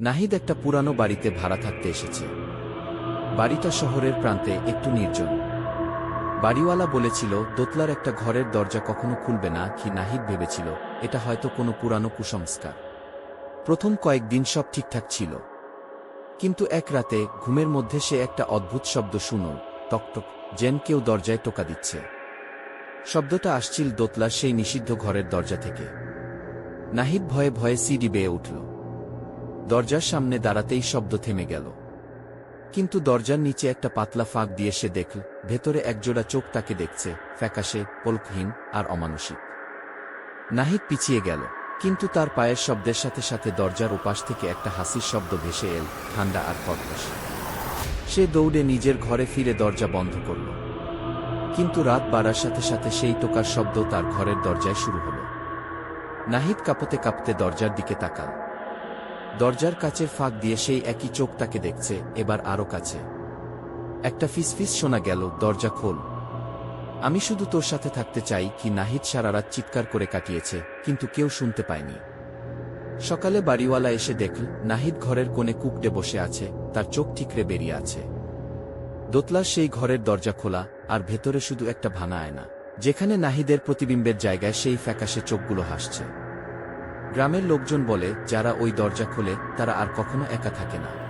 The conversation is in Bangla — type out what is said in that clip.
নাহিদ একটা পুরানো বাড়িতে ভাড়া থাকতে এসেছে। বাড়িটা শহরের প্রান্তে একটু নির্জন। বাড়িওয়ালা বলেছিল, দোতলার একটা ঘরের দরজা কখনো খুলবে না কি নাহিদ ভেবেছিল, এটা হয়তো কোনো পুরানো কুসংস্কার। প্রথম কয়েকদিন সব ঠিকঠাক ছিল। কিন্তু এক রাতে ঘুমের মধ্যে সে একটা অদ্ভুত শব্দ শুনল, টকটক, যেন কেউ দরজায় টোকা দিচ্ছে। শব্দটা আসছিল দোতলার সেই নিষিদ্ধ ঘরের দরজা থেকে। নাহিদ ভয়ে ভয়ে সিডি বেয়ে উঠল। দরজার সামনে দাঁড়াতেই শব্দ থেমে গেল। কিন্তু দরজার নিচে একটা পাতলা ফাঁক দিয়ে সে দেখল, ভেতরে একজোড়া চোখ তাকে দেখছে, ফ্যাকাশে, পলকহীন, আর অমানসিক। নাহিদ পিছিয়ে গেল, কিন্তু তার পায়ের শব্দের সাথে সাথে দরজার উপাস থেকে একটা হাসির শব্দ ভেসে এল, ঠান্ডা আর কর্কশ সে দৌড়ে নিজের ঘরে ফিরে দরজা বন্ধ করল। কিন্তু রাত বাড়ার সাথে সাথে সেই টোকার শব্দ তার ঘরের দরজায় শুরু হল। নাহিদ কাঁপতে কাঁপতে দরজার দিকে তাকাল। দরজার কাচের ফাঁক দিয়ে সেই একই চোখ তাকে দেখছে, এবার আরও কাছে। একটা ফিসফিস শোনা গেল, দরজা খোল। আমি শুধু তোর সাথে থাকতে চাই কি নাহিদ সারা রাত চিৎকার করে কাটিয়েছে, কিন্তু কেউ শুনতে পায়নি। সকালে বাড়িওয়ালা এসে দেখল, নাহিদ ঘরের কোণে কুকডে বসে আছে, তার চোখ ঠিকরে বেরিয়ে আছে। দোতলার সেই ঘরের দরজা খোলা, আর ভেতরে শুধু একটা ভাঙা আয়না। যেখানে নাহিদের প্রতিবিম্বের জায়গায় সেই ফ্যাকাশে চোখগুলো হাসছে। গ্রামের লোকজন বলে যারা ওই দরজা খোলে তারা আর কখনো একা থাকে না।